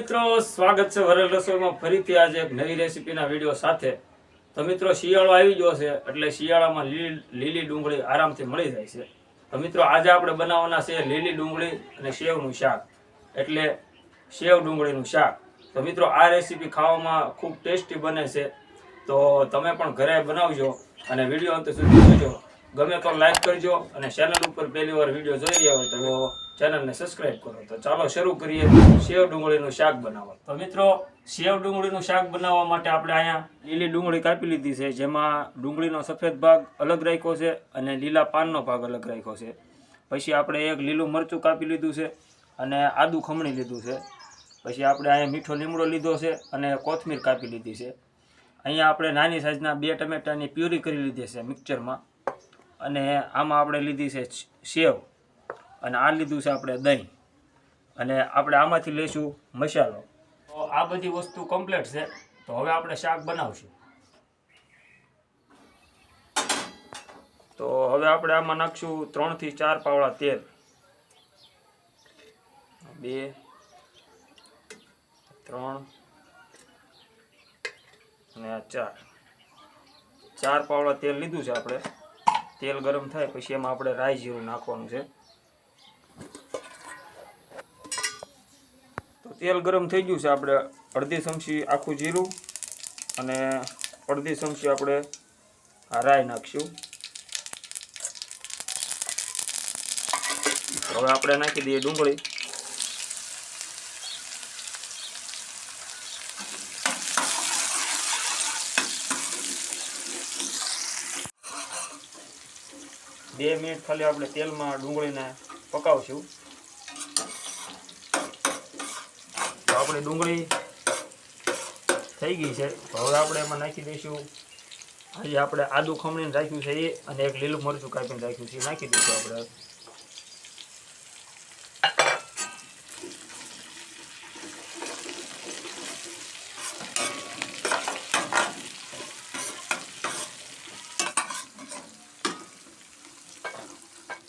મિત્રો, સ્વાગત છે વરેલ રસોઈમાં ફરીથી આજે એક નવી રેસીપીના વીડિયો સાથે. તો મિત્રો, શિયાળો આવી ગયો છે, એટલે શિયાળામાં લીલી લીલી ડુંગળી આરામથી મળી જાય છે. તો મિત્રો, આજે આપણે બનાવવાના છે લીલી ડુંગળી અને સેવનું શાક. એટલે સેવ ડુંગળીનું શાક. તો મિત્રો, આ રેસીપી ખાવામાં ખૂબ ટેસ્ટી બને છે. તો તમે પણ ઘરે બનાવજો અને વીડિયો અંત સુધી જોજો. ગમે તો લાઈક કરજો અને ચેનલ ઉપર પહેલી વાર વીડિયો જોઈ રહ્યા હોય તો ચેનલને સબસ્ક્રાઇબ કરો. તો ચાલો શરૂ કરીએ સેવ ડુંગળીનું શાક બનાવવા. તો મિત્રો સેવ ડુંગળીનું શાક બનાવવા માટે આપણે અહીંયા લીલી ડુંગળી કાપી લીધી છે, જેમાં ડુંગળીનો સફેદ ભાગ અલગ રાખ્યો છે અને લીલા પાનનો ભાગ અલગ રાખ્યો છે. પછી આપણે એક લીલું મરચું કાપી લીધું છે અને આદું ખમણી લીધું છે. પછી આપણે અહીંયા મીઠો લીમડો લીધો છે અને કોથમીર કાપી લીધી છે. અહીંયા આપણે નાની સાઇઝના બે ટમેટાની પ્યુરી કરી લીધી છે મિક્સરમાં. અને આમાં આપણે લીધી છે સેવ અને આ લીધું છે આપણે દહીં. અને આપણે આમાંથી લઈશું મસાલો. તો આ બધી વસ્તુ કમ્પ્લીટ છે. તો હવે આપણે શાક બનાવશું. તો હવે આપણે આમાં નાખશું ત્રણથી ચાર પાવડા તેલ. બે, ત્રણ, અને આ ચાર. ચાર પાવડા તેલ લીધું છે આપણે. તેલ ગરમ થાય પછી એમાં આપણે રાઈ જીરું નાખવાનું છે. તેલ ગરમ થઈ ગયું છે, આપણે અડધી ચમચી આખું જીરું અને અડધી ચમચી આપણે રાઈ નાખીશું. હવે આપણે નાખી દઈએ ડુંગળી. બે મિનિટ ખાલી આપણે તેલમાં ડુંગળીને પકાવશું તો આપણી ડુંગળી થઈ ગઈ છે. હવે આપણે એમાં નાખી દઈશું. હજી આપણે આદુ ખમણીને રાખ્યું છે એ અને એક લીલું મરચું કાપીને રાખ્યું છે. નાખી દઈશું આપણે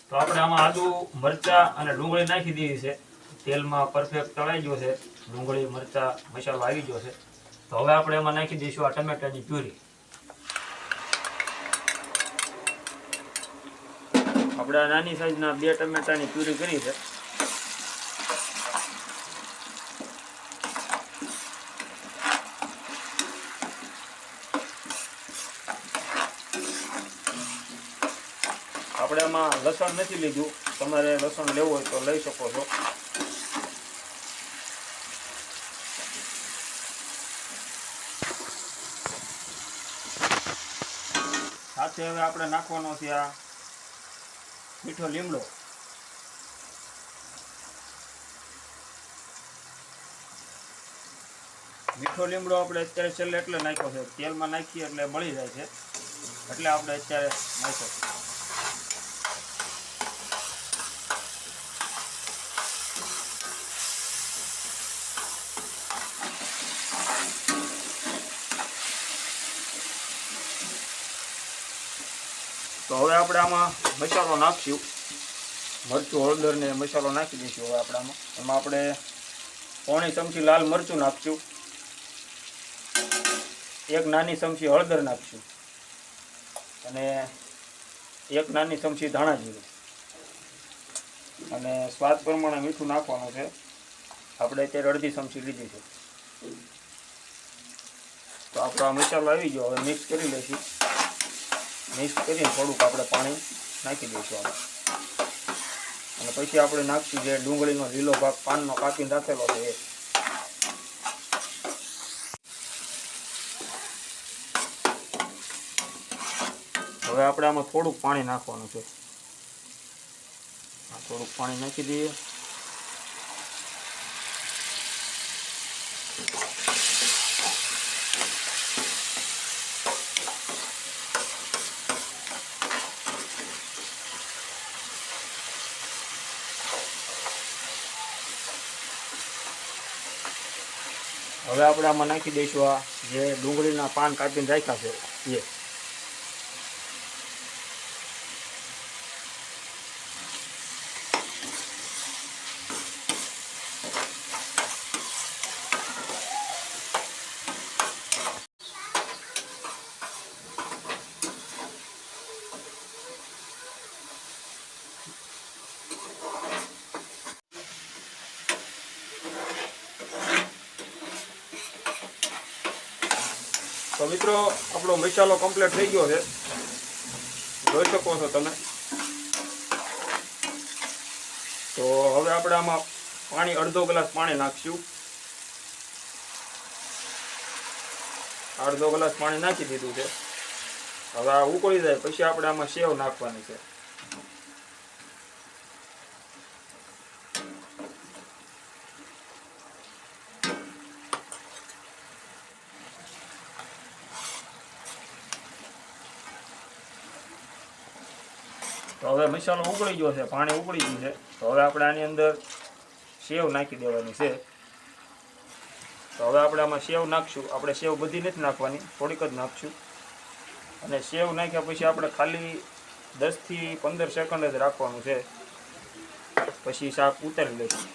તો આપણે આમાં આદુ, મરચા અને ડુંગળી નાખી દીધી છે. તેલમાં પરફેક્ટ તળાઈ ગયો છે, ડુંગળી, મરચા, મસાલો આવી ગયો છે. તો હવે આપણે એમાં નાખી દઈશું આ ટમેટાની પ્યુરી. આપણે આ નાની સાઈઝના બે ટમેટાની પ્યુરી કરી છે. આપણે આમાં લસણ નથી લીધું. તમારે લસણ લેવું હોય તો લઈ શકો છો. સાથે હવે આપણે નાખવાનો છે આ મીઠો લીમડો. મીઠો લીમડો આપણે અત્યારે છેલ્લે એટલે નાખ્યો છે. તેલમાં નાખીએ એટલે બળી જાય છે. એટલે આપણે અત્યારે નાખ્યો છે. તો હવે આપણે આમાં મસાલો નાખશું. મરચું, હળદર ને મસાલો નાખી દઈશું હવે આપણે આમાં. એમાં આપણે પોણી ચમચી લાલ મરચું નાખશું. એક નાની ચમચી હળદર નાખશું. અને એક નાની ચમચી ધાણા જીરું. અને સ્વાદ પ્રમાણે મીઠું નાખવાનું છે. આપણે અત્યારે અડધી ચમચી લીધી છે. તો આપણો આ મસાલો આવી ગયો. હવે મિક્સ કરી લઈશું. મિક્સ કરીને થોડુંક આપણે પાણી નાખી દઈશું આપણે અને પછી આપણે નાખશું જે ડુંગળીનો લીલો ભાગ પાનનો કાપીને રાખેલો છે હવે આપણે આમાં થોડુંક પાણી નાખવાનું છે. થોડુંક પાણી નાખી દઈએ. હવે આપણે આમાં નાખી દઈશું આ જે ડુંગળીના પાન કાપીને રાખ્યા છે એ. તો મિત્રો, આપણો મસાલો કમ્પ્લીટ થઈ ગયો છે. જોઈ શકો છો તમે. તો હવે આપણે આમાં પાણી, અડધો ગ્લાસ પાણી નાખશું. અડધો ગ્લાસ પાણી નાખી દીધું છે. હવે આ ઉકળી જાય, પછી આપણે આમાં સેવ નાખવાની છે. તો હવે મસાલો ઉકળી ગયો છે, પાણી ઉકળી ગયું છે. તો હવે આપણે આની અંદર સેવ નાખી દેવાની છે. તો હવે આપણે આમાં સેવ નાખશું. આપણે સેવ બધી નથી નાખવાની, થોડીક જ નાખશું. અને સેવ નાખ્યા પછી આપણે ખાલી દસથી પંદર સેકન્ડ જ રાખવાનું છે. પછી શાક ઉતારી લઈશું.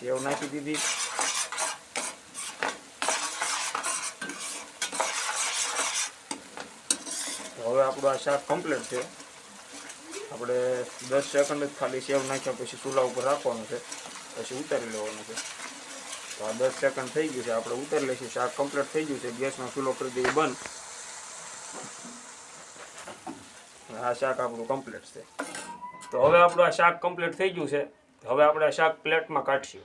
સેવ નાખી દીધી. હવે આપણું આ શાક કમ્પ્લીટ છે. આપણે દસ સેકન્ડ જ ખાલી સેવ નાખ્યા પછી ચૂલા ઉપર રાખવાનું છે. પછી ઉતારી લેવાનું છે. તો આ દસ સેકન્ડ થઈ ગયું છે. આપણે ઉતારી લઈશું. શાક કમ્પ્લીટ થઈ ગયું છે. ગેસનો ચૂલો કરી દઈએ બંધ. આ શાક આપણું કમ્પ્લીટ છે. તો હવે આપણું આ શાક કમ્પ્લીટ થઈ ગયું છે. હવે આપણે આ શાક પ્લેટમાં કાઢશું.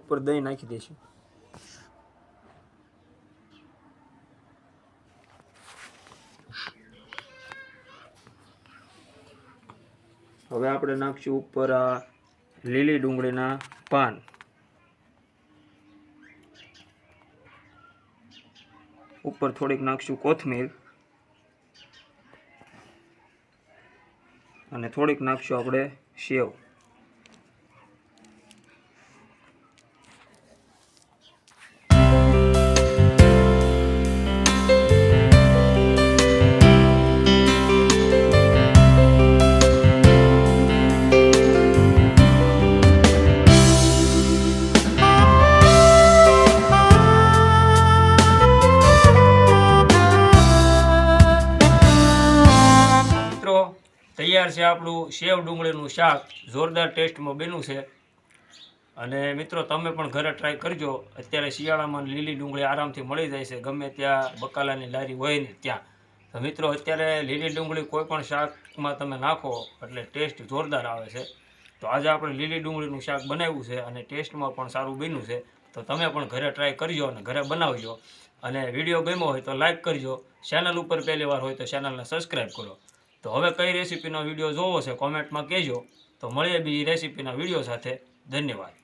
ઉપર દહીં નાખી દઈશું. હવે આપણે નાખશું ઉપર આ લીલી ડુંગળીના પાન. ઉપર થોડીક નાખશું કોથમીર. અને થોડીક નાખશું આપણે સેવ. તૈયાર છે આપણું સેવ ડુંગળીનું શાક. જોરદાર ટેસ્ટમાં બન્યું છે. અને મિત્રો, તમે પણ ઘરે ટ્રાય કરજો. અત્યારે શિયાળામાં લીલી ડુંગળી આરામથી મળી જાય છે. ગમે ત્યાં બકાલાની લારી હોય ને ત્યાં. તો મિત્રો, અત્યારે લીલી ડુંગળી કોઈ પણ શાકમાં તમે નાખો એટલે ટેસ્ટ જોરદાર આવે છે. તો આજે આપણે લીલી ડુંગળીનું શાક બનાવ્યું છે અને ટેસ્ટમાં પણ સારું બન્યું છે. તો તમે પણ ઘરે ટ્રાય કરજો અને ઘરે બનાવજો. અને વીડિયો ગમ્યો હોય તો લાઇક કરજો. ચેનલ ઉપર પહેલી હોય તો ચેનલને સબસ્ક્રાઈબ કરો. તો હવે કઈ રેસીપીનો વીડિયો જોવો છે કોમેન્ટમાં કહેજો. તો મળીએ બીજી રેસીપીના વીડિયો સાથે. ધન્યવાદ.